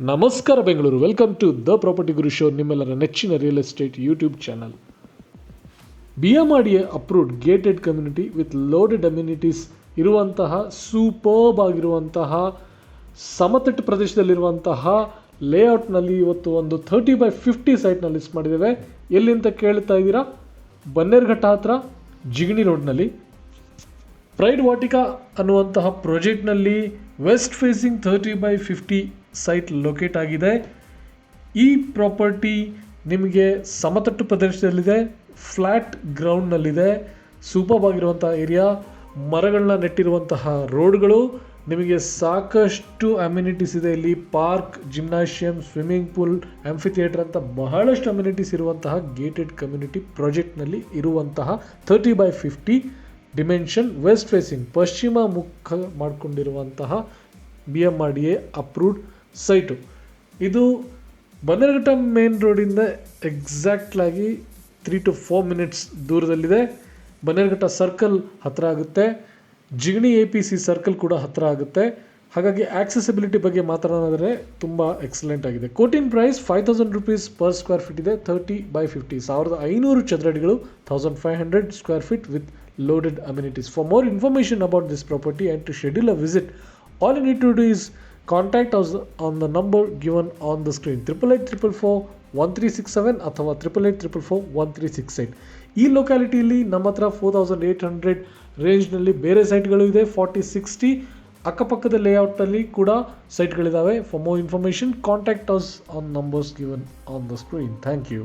ನಮಸ್ಕಾರ Bengaluru. Welcome to the property Guru show ನಿಮ್ಮೆಲ್ಲರ ನೆಚ್ಚಿನ real estate YouTube channel B M R D A approved gated community with loaded amenities ಇರುವಂತಹ superb ಆಗಿರುವಂತಹ, ಸಮತಟ್ಟು ಪ್ರದೇಶದಲ್ಲಿರುವಂತಹ ಲೇಔಟ್ನಲ್ಲಿ ಇವತ್ತು ಒಂದು ಥರ್ಟಿ ಬೈ ಫಿಫ್ಟಿ ಸೈಟ್ನ ಲಿಸ್ಟ್ ಮಾಡಿದ್ದೇವೆ. ಎಲ್ಲಿ ಅಂತ ಕೇಳ್ತಾ ಇದ್ದೀರಾ? ಬನ್ನೇರ್ಘಟ್ಟ ಹತ್ರ, ಜಿಗಣಿ ರೋಡ್ನಲ್ಲಿ. ಪ್ರೈಡ್ ವಾಟಿಕಾ ಅನ್ನುವಂತಹ ಪ್ರಾಜೆಕ್ಟ್ನಲ್ಲಿ west facing thirty by fifty site locate ಆಗಿದೆ. ಈ ಪ್ರಾಪರ್ಟಿ ನಿಮಗೆ ಸಮತಟ್ಟು ಪ್ರದೇಶದಲ್ಲಿದೆ ಫ್ಲ್ಯಾಟ್ ಗ್ರೌಂಡ್ನಲ್ಲಿದೆ. ಸೂಪರ್ ಏರಿಯಾ, ಮರಗಳನ್ನ ನೆಟ್ಟಿರುವಂತಹ ರೋಡ್ಗಳು, ನಿಮಗೆ ಸಾಕಷ್ಟು ಅಮ್ಯುನಿಟೀಸ್ ಇದೆ. ಇಲ್ಲಿ park gymnasium swimming pool amphitheatre ಅಂತ ಬಹಳಷ್ಟು ಅಮ್ಯುನಿಟೀಸ್ ಇರುವಂತಹ ಗೇಟೆಡ್ ಕಮ್ಯುನಿಟಿ ಪ್ರಾಜೆಕ್ಟ್ನಲ್ಲಿ ಇರುವಂತಹ thirty by fifty dimension west facing, ಪಶ್ಚಿಮ ಮುಖ ಮಾಡಿಕೊಂಡಿರುವಂತಹ B M R D A approved site. ಇದು ಬನ್ನೇರುಘಟ್ಟ ಮೇನ್ ರೋಡಿಂದ ಎಕ್ಸಾಕ್ಟ್ಲಾಗಿ ತ್ರೀ ಟು ಫೋರ್ ಮಿನಿಟ್ಸ್ ದೂರದಲ್ಲಿದೆ. ಬನ್ನೇರುಘಟ್ಟ ಸರ್ಕಲ್ ಹತ್ತಿರ ಆಗುತ್ತೆ. Jigani A P C circle ಕೂಡ ಹತ್ತಿರ ಆಗುತ್ತೆ. ಹಾಗಾಗಿ ಆಕ್ಸೆಸಿಬಿಲಿಟಿ ಬಗ್ಗೆ ಮಾತನಾಡಿದರೆ ತುಂಬ ಎಕ್ಸಲೆಂಟ್ ಆಗಿದೆ. Quoting price five thousand rupees per square feet ಇದೆ. ತರ್ಟಿ ಬೈ ಫಿಫ್ಟಿ ಸಾವಿರದ ಐನೂರು ಚದರಡಿಗಳು thousand five hundred square feet with loaded amenities for more information about this property and to schedule a visit all you need to do is contact us on the number given on the screen triple eight triple four one three six seven ಅಥವಾ triple eight triple four one three six eight ಈ ಲೊಕ್ಯಾಲಿಟಿಯಲ್ಲಿ ನಮ್ಮ ಹತ್ರ four thousand eight hundred ರೇಂಜ್ನಲ್ಲಿ ಬೇರೆ ಸೈಟ್ಗಳು ಇದೆ. Forty sixty ಅಕ್ಕಪಕ್ಕದ ಲೇಔಟ್ನಲ್ಲಿ ಕೂಡ ಸೈಟ್ಗಳಿದ್ದಾವೆ for more information contact us on numbers given on the screen thank you